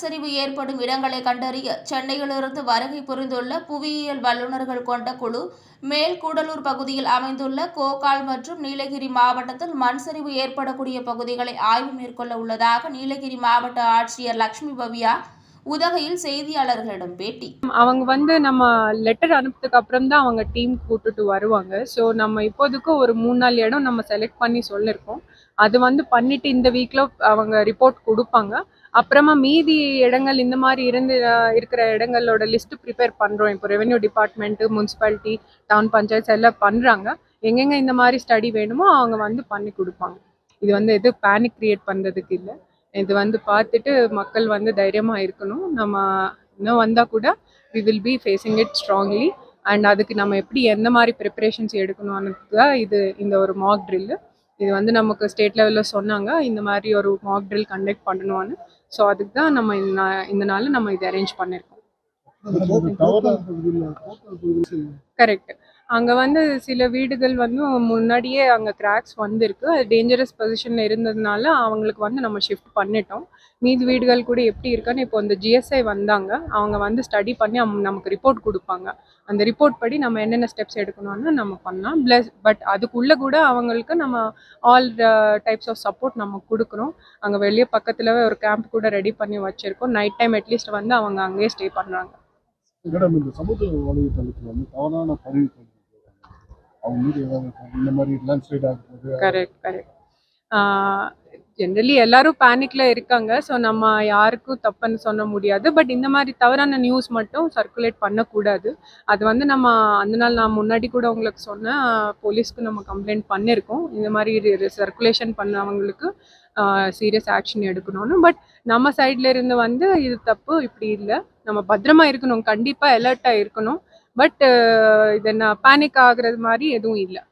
சரிவு ஏற்படும் இடங்களை கண்டறிய சென்னையிலிருந்து வருகை புரிந்துள்ள புவியியல் வல்லுநர்கள் கொண்ட குழு மேல்கூடலூர் பகுதியில் அமைந்துள்ள கோகால் மற்றும் நீலகிரி மாவட்டத்தில் மண் சரிவு ஏற்படக்கூடிய பகுதிகளை ஆய்வு மேற்கொள்ள உள்ளதாக நீலகிரி மாவட்ட ஆட்சியர் லட்சுமி பவியா உதகையில் செய்தியாளர்களிடம் பேட்டி. அவங்க வந்து நம்ம லெட்டர் அனுப்புறதுக்கு அப்புறம் தான் அவங்க டீம் கூட்டுட்டு வருவாங்க. ஸோ நம்ம இப்போதைக்கு ஒரு மூணு நாலு இடம் நம்ம செலக்ட் பண்ணி சொல்லியிருக்கோம் அது வந்து பண்ணிட்டு இந்த வீக்ல அவங்க ரிப்போர்ட் கொடுப்பாங்க. அப்புறமா மீதி இடங்கள் இந்த மாதிரி இருந்து இருக்கிற இடங்களோட லிஸ்ட் ப்ரிப்பேர் பண்ணுறோம் இப்போ revenue department municipality town panchayat எல்லாம் பண்ணுறாங்க எங்கெங்க இந்த மாதிரி ஸ்டடி வேணுமோ அவங்க வந்து பண்ணி கொடுப்பாங்க. இது வந்து எது பேனிக் கிரியேட் பண்ணுறதுக்கு இல்லை. இது வந்து பார்த்துட்டு மக்கள் வந்து தைரியமாக இருக்கணும். நம்ம இன்னும் வந்தால் கூட we will be facing it strongly and அதுக்கு நம்ம எப்படி எந்த மாதிரி ப்ரிப்பரேஷன்ஸ் எடுக்கணும்னு தான் இது இந்த ஒரு மாக் ட்ரில்லு இது வந்து நமக்கு ஸ்டேட் லெவலில் சொன்னாங்க. இந்த மாதிரி ஒரு மாக் ட்ரில் கண்டக்ட் பண்ணணும்னு. ஸோ அதுக்கு தான் நம்ம இந்த நாள் நம்ம இது அரேஞ்ச் பண்ணியிருக்கோம் கரெக்ட் அங்கே வந்து சில வீடுகள் வந்து முன்னாடியே அங்கே கிராக்ஸ் வந்திருக்கு. அது டேஞ்சரஸ் பொசிஷனில் இருந்ததுனால அவங்களுக்கு வந்து நம்ம ஷிஃப்ட் பண்ணிட்டோம். மீதி வீடுகள் கூட எப்படி இருக்கான்னு இப்போ இந்த ஜிஎஸ்ஐ வந்தாங்க. அவங்க வந்து ஸ்டடி பண்ணி நமக்கு ரிப்போர்ட் கொடுப்பாங்க. அந்த ரிப்போர்ட் படி நம்ம என்னென்ன ஸ்டெப்ஸ் எடுக்கணும்னு நம்ம பண்ணலாம். ப்ளஸ் பட் அதுக்குள்ளே கூட அவங்களுக்கு நம்ம ஆல் டைப்ஸ் ஆஃப் சப்போர்ட் நம்ம கொடுக்குறோம் அங்கே வெளியே பக்கத்தில் ஒரு கேம்ப் கூட ரெடி பண்ணி வச்சுருக்கோம். நைட் டைம் அட்லீஸ்ட் வந்து அவங்க அங்கேயே ஸ்டே பண்ணுறாங்க மேடம் இந்த சமூக வலைத்தளத்தில் வந்து தவறான பதிவு அவங்க மீது ஏதாவது இந்த மாதிரி லேண்ட்ஸ்லைட் கரெக்ட் கரெக்ட் ஜென்ரலி எல்லாரும் பேனிக்ல இருக்காங்க. ஸோ நம்ம யாருக்கும் தப்புன்னு சொல்ல முடியாது. பட் இந்த மாதிரி தவறான நியூஸ் மட்டும் சர்க்குலேட் பண்ணக்கூடாது. அது வந்து நம்ம அந்த நாள் நான் முன்னாடி கூட உங்களுக்கு சொன்னேன் போலீஸ்க்கு நம்ம கம்ப்ளைண்ட் பண்ணியிருக்கோம் இந்த மாதிரி சர்க்குலேஷன் பண்ணவங்களுக்கு சீரியஸ் ஆக்ஷன் எடுக்கணும்னு. பட் நம்ம சைட்ல இருந்து வந்து இது தப்பு இப்படி இல்லை. நம்ம பத்திரமா இருக்கணும். கண்டிப்பாக அலர்ட்டாக இருக்கணும். பட் இது என்ன பேனிக் ஆகுறது மாதிரி எதுவும் இல்லை